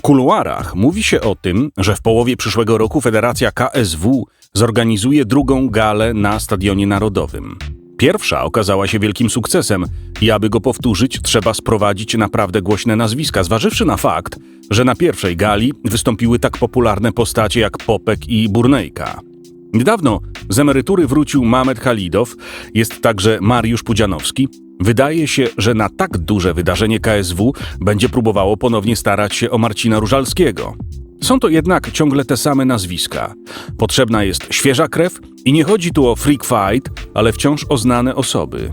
kuluarach mówi się o tym, że w połowie przyszłego roku Federacja KSW zorganizuje drugą galę na Stadionie Narodowym. Pierwsza okazała się wielkim sukcesem i aby go powtórzyć, trzeba sprowadzić naprawdę głośne nazwiska, zważywszy na fakt, że na pierwszej gali wystąpiły tak popularne postacie jak Popek i Burnejka. Niedawno z emerytury wrócił Mamet Halidow, jest także Mariusz Pudzianowski. Wydaje się, że na tak duże wydarzenie KSW będzie próbowało ponownie starać się o Marcina Różalskiego. Są to jednak ciągle te same nazwiska. Potrzebna jest świeża krew i nie chodzi tu o freak fight, ale wciąż o znane osoby.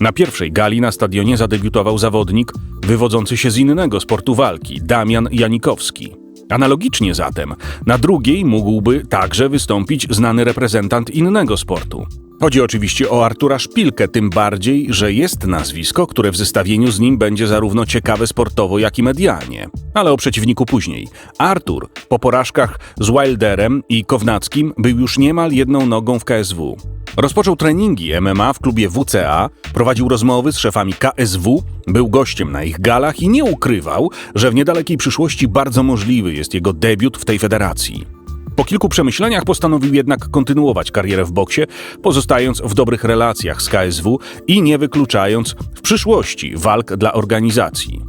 Na pierwszej gali na stadionie zadebiutował zawodnik wywodzący się z innego sportu walki, Damian Janikowski. Analogicznie zatem, na drugiej mógłby także wystąpić znany reprezentant innego sportu. Chodzi oczywiście o Artura Szpilkę, tym bardziej, że jest nazwisko, które w zestawieniu z nim będzie zarówno ciekawe sportowo, jak i medialnie. Ale o przeciwniku później. Artur po porażkach z Wilderem i Kownackim był już niemal jedną nogą w KSW. Rozpoczął treningi MMA w klubie WCA, prowadził rozmowy z szefami KSW, był gościem na ich galach i nie ukrywał, że w niedalekiej przyszłości bardzo możliwy jest jego debiut w tej federacji. Po kilku przemyśleniach postanowił jednak kontynuować karierę w boksie, pozostając w dobrych relacjach z KSW i nie wykluczając w przyszłości walk dla organizacji.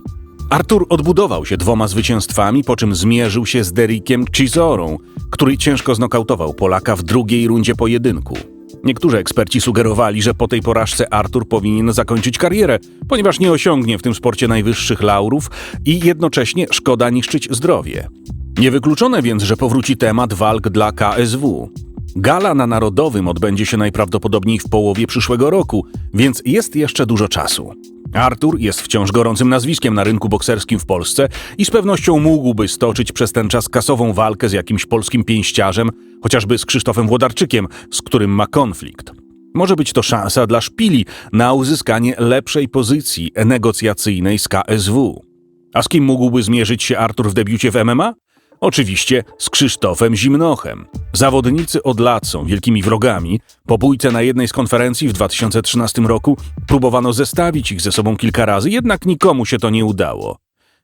Artur odbudował się dwoma zwycięstwami, po czym zmierzył się z Derikiem Chisorą, który ciężko znokautował Polaka w drugiej rundzie pojedynku. Niektórzy eksperci sugerowali, że po tej porażce Artur powinien zakończyć karierę, ponieważ nie osiągnie w tym sporcie najwyższych laurów i jednocześnie szkoda niszczyć zdrowie. Niewykluczone więc, że powróci temat walk dla KSW. Gala na Narodowym odbędzie się najprawdopodobniej w połowie przyszłego roku, więc jest jeszcze dużo czasu. Artur jest wciąż gorącym nazwiskiem na rynku bokserskim w Polsce i z pewnością mógłby stoczyć przez ten czas kasową walkę z jakimś polskim pięściarzem, chociażby z Krzysztofem Włodarczykiem, z którym ma konflikt. Może być to szansa dla szpili na uzyskanie lepszej pozycji negocjacyjnej z KSW. A z kim mógłby zmierzyć się Artur w debiucie w MMA? Oczywiście z Krzysztofem Zimnochem. Zawodnicy od lat są wielkimi wrogami. Po bójce na jednej z konferencji w 2013 roku próbowano zestawić ich ze sobą kilka razy, jednak nikomu się to nie udało.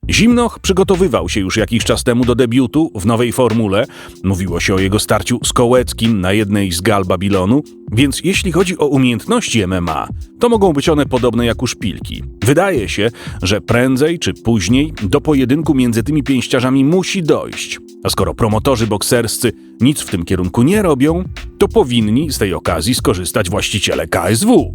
Zimnoch przygotowywał się już jakiś czas temu do debiutu w nowej formule. Mówiło się o jego starciu z Kołeckim na jednej z gal Babilonu, więc jeśli chodzi o umiejętności MMA, to mogą być one podobne jak u szpilki. Wydaje się, że prędzej czy później do pojedynku między tymi pięściarzami musi dojść. A skoro promotorzy bokserscy nic w tym kierunku nie robią, to powinni z tej okazji skorzystać właściciele KSW.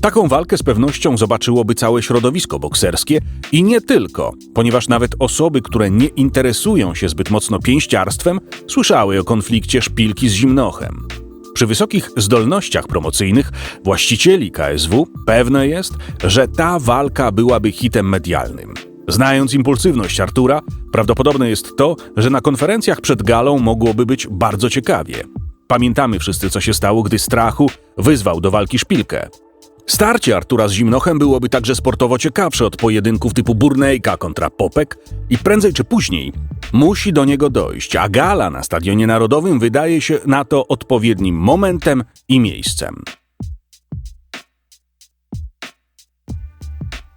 Taką walkę z pewnością zobaczyłoby całe środowisko bokserskie i nie tylko, ponieważ nawet osoby, które nie interesują się zbyt mocno pięściarstwem, słyszały o konflikcie szpilki z zimnochem. Przy wysokich zdolnościach promocyjnych właścicieli KSW pewne jest, że ta walka byłaby hitem medialnym. Znając impulsywność Artura, prawdopodobne jest to, że na konferencjach przed galą mogłoby być bardzo ciekawie. Pamiętamy wszyscy, co się stało, gdy strachu wyzwał do walki szpilkę. Starcie Artura z Zimnochem byłoby także sportowo ciekawsze od pojedynków typu Burnejka kontra Popek i prędzej czy później musi do niego dojść, a gala na Stadionie Narodowym wydaje się na to odpowiednim momentem i miejscem.